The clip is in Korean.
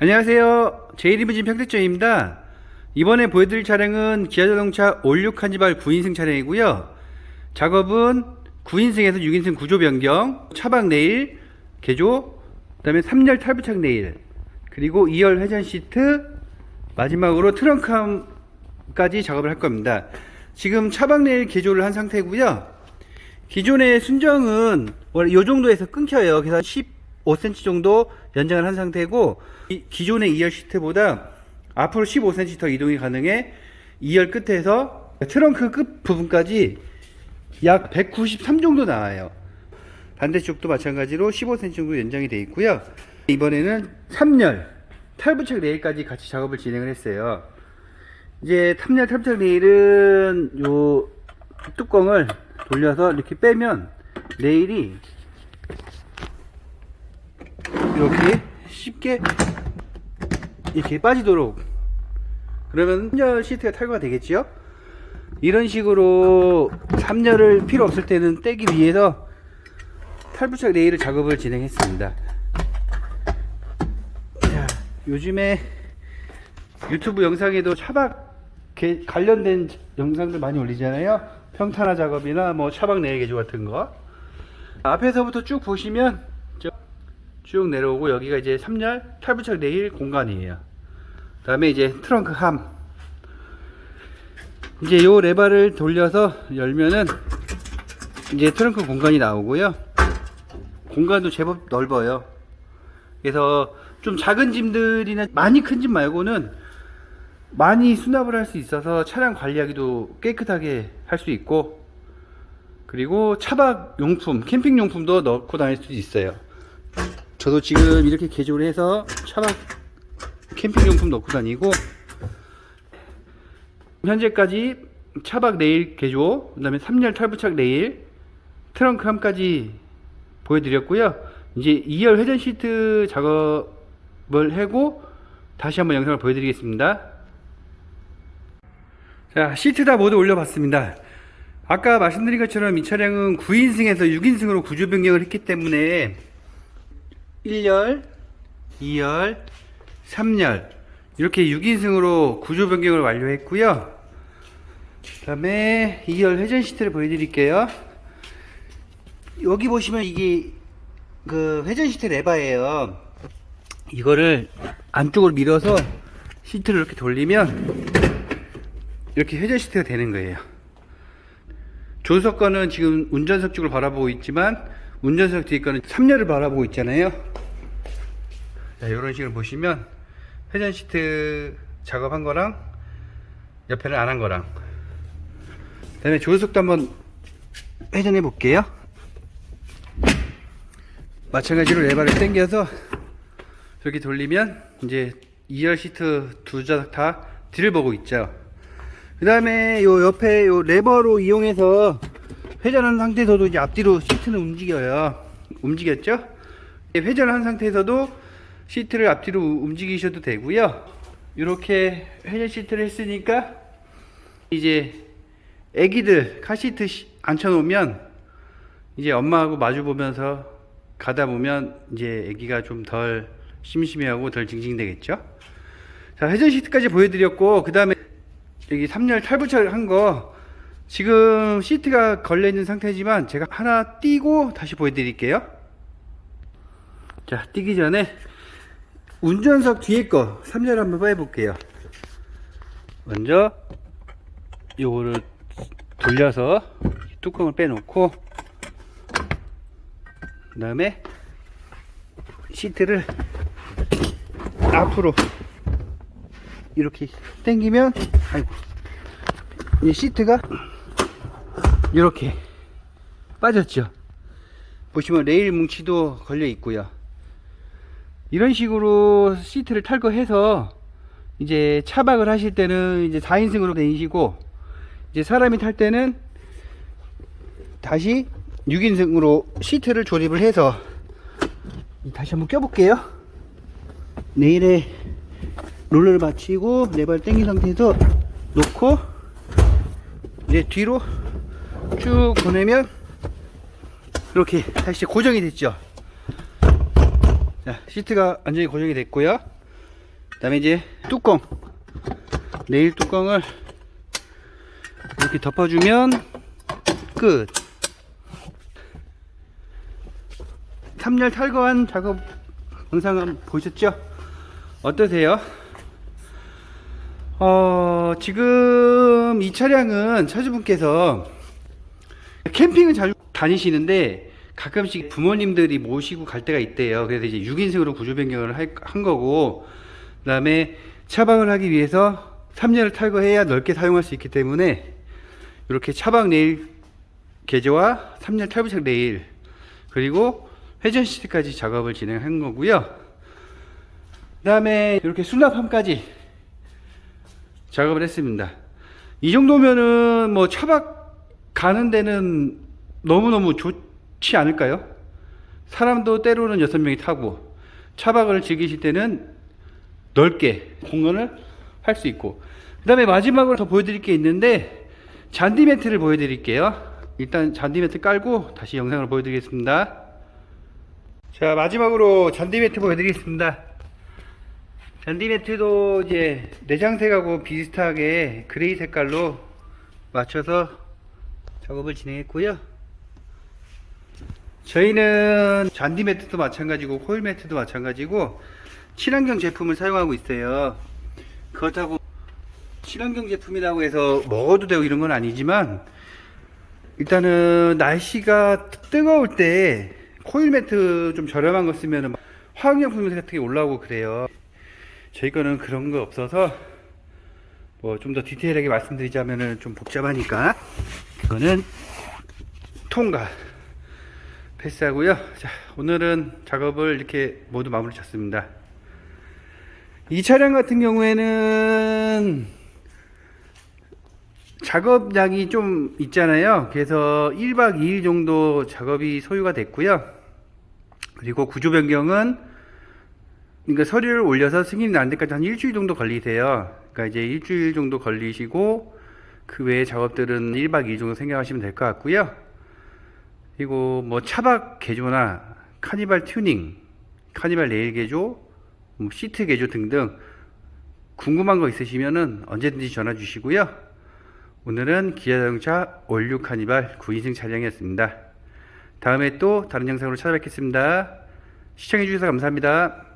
안녕하세요. 제이리무진 평택점입니다. 이번에 보여드릴 차량은 기아자동차 올류 카니발 9인승 차량이고요. 작업은 9인승에서 6인승 구조 변경, 차박 레일, 개조, 그 다음에 3열 탈부착 레일, 그리고 2열 회전 시트, 마지막으로 트렁크함까지 작업을 할 겁니다. 지금 차박 레일 개조를 한 상태고요. 기존의 순정은 원래 이 정도에서 끊겨요. 그래서 15cm 정도 연장을 한 상태고 이 기존의 2열 시트보다 앞으로 15cm 더 이동이 가능해 2열 끝에서 트렁크 끝 부분까지 약 193 정도 나와요. 반대쪽도 마찬가지로 15cm 정도 연장이 되어 있고요. 이번에는 3열 탈부착 레일까지 같이 작업을 진행을 했어요. 이제 3열 탈부착 레일은 요 뚜껑을 돌려서 이렇게 빼면 레일이 이렇게 쉽게 이렇게 빠지도록 그러면 3열 시트가 탈거가 되겠지요? 이런 식으로 3열을 필요 없을 때는 떼기 위해서 탈부착 레일을 작업을 진행했습니다. 자, 요즘에 유튜브 영상에도 차박 개- 관련된 영상들 많이 올리잖아요. 평탄화 작업이나 뭐 차박 레일 개조 같은 거. 앞에서부터 쭉 보시면 저- 쭉 내려오고 여기가 이제 3열 탈부착 레일 공간이에요. 그 다음에 이제 트렁크 함. 이제 요 레바를 돌려서 열면은 이제 트렁크 공간이 나오고요. 공간도 제법 넓어요. 그래서 좀 작은 짐들이나 많이 큰 짐 말고는 많이 수납을 할 수 있어서 차량 관리하기도 깨끗하게 할 수 있고 그리고 차박 용품, 캠핑 용품도 넣고 다닐 수도 있어요. 저도 지금 이렇게 개조를 해서 차박 캠핑 용품 넣고 다니고 현재까지 차박 레일 개조, 그 다음에 3열 탈부착 레일, 트렁크 함까지 보여드렸고요. 이제 2열 회전 시트 작업을 하고 다시 한번 영상을 보여드리겠습니다. 자, 시트 다 모두 올려봤습니다. 아까 말씀드린 것처럼 이 차량은 9인승에서 6인승으로 구조 변경을 했기 때문에 1열, 2열, 3열 이렇게 6인승으로 구조 변경을 완료했고요. 그 다음에 2열 회전 시트를 보여드릴게요. 여기 보시면 이게 그 회전 시트 레바예요. 이거를 안쪽으로 밀어서 시트를 이렇게 돌리면 이렇게 회전 시트가 되는 거예요. 조수석 거는 지금 운전석 쪽을 바라보고 있지만 운전석 뒤에 거는 3열을 바라보고 있잖아요. 자, 이런 식으로 보시면 회전 시트 작업한 거랑 옆에는 안 한 거랑 그 다음에 조수석도 한번 회전해 볼게요. 마찬가지로 레바를 당겨서 저렇게 돌리면 이제 2열 시트 두 좌석 다 뒤를 보고 있죠. 그 다음에 요 옆에 요 레버로 이용해서 회전한 상태에서도 이제 앞뒤로 시트는 움직여요. 움직였죠? 회전한 상태에서도 시트를 앞뒤로 움직이셔도 되고요. 이렇게 회전 시트를 했으니까 이제 애기들 카시트 시- 앉혀놓으면 이제 엄마하고 마주 보면서 가다 보면 이제 애기가 좀 덜 심심해하고 덜 징징대겠죠? 자, 회전 시트까지 보여드렸고, 그 다음에 여기 3열 탈부착 한 거, 지금 시트가 걸려 있는 상태지만 제가 하나 띄고 다시 보여드릴게요. 자, 띄기 전에 운전석 뒤에 거 3열 한번 해볼게요. 먼저 요거를 돌려서 뚜껑을 빼놓고 그 다음에 시트를 앞으로 이렇게 당기면 아이고 이 시트가 이렇게 빠졌죠. 보시면 레일 뭉치도 걸려 있고요. 이런 식으로 시트를 탈거해서 이제 차박을 하실 때는 이제 4인승으로 다니시고 이제 사람이 탈 때는 다시 6인승으로 시트를 조립을 해서 다시 한번 껴볼게요. 내일에 롤러를 받치고 레버를 당긴 상태에서 놓고 이제 뒤로 쭉 보내면 이렇게 다시 고정이 됐죠 자 시트가 완전히 고정이 됐고요 그 다음에 이제 뚜껑 네일 뚜껑을 이렇게 덮어주면 끝 3열 탈거한 작업 영상 보셨죠? 어떠세요? 어, 지금 이 차량은 차주분께서 캠핑을 자주 다니시는데 가끔씩 부모님들이 모시고 갈 때가 있대요. 그래서 이제 6인승으로 구조 변경을 할- 한 거고, 그 다음에 차박을 하기 위해서 3년을 탈거해야 넓게 사용할 수 있기 때문에 이렇게 차박 레일 개조와 3년 탈부착 레일 그리고 회전 시트까지 작업을 진행한 거고요. 그 다음에 이렇게 수납함까지 작업을 했습니다. 이 정도면은 뭐 차박 가는 데는 너무너무 좋지 않을까요? 사람도 때로는 여섯 명이 타고 차박을 즐기실 때는 넓게 공간을 할 수 있고. 그 다음에 마지막으로 더 보여드릴 게 있는데 잔디 매트를 보여드릴게요. 일단 잔디 매트 깔고 다시 영상을 보여드리겠습니다. 자 마지막으로 잔디 매트 보여드리겠습니다. 잔디 매트도 이제 내장색하고 비슷하게 그레이 색깔로 맞춰서 작업을 진행했고요. 저희는 잔디 매트도 마찬가지고 코일 매트도 마찬가지고 친환경 제품을 사용하고 있어요. 그렇다고 친환경 제품이라고 해서 먹어도 되고 이런 건 아니지만 일단은 날씨가 뜨거울 때 코일 매트 좀 저렴한 거 쓰면 화학용품 같은 게 올라오고 그래요. 저희 거는 그런 거 없어서 뭐 좀 더 디테일하게 말씀드리자면은 좀 복잡하니까 그거는 통과 패스하고요 자 오늘은 작업을 이렇게 모두 마무리 쳤습니다 이 차량 같은 경우에는 작업량이 좀 있잖아요. 그래서 1박 2일 정도 작업이 소요가 됐고요. 그리고 구조 변경은 그러니까 서류를 올려서 승인이 난 데까지 한 일주일 정도 걸리세요. 그러니까 이제 일주일 정도 걸리시고 그 외의 작업들은 1박 2일 정도 생각하시면 될 것 같고요. 그리고 뭐 차박 개조나 카니발 튜닝, 카니발 레일 개조, 뭐 시트 개조 등등 궁금한 거 있으시면은 언제든지 전화 주시고요. 오늘은 기아자동차 올류 카니발 9인승 차량이었습니다. 다음에 또 다른 영상으로 찾아뵙겠습니다. 시청해 주셔서 감사합니다.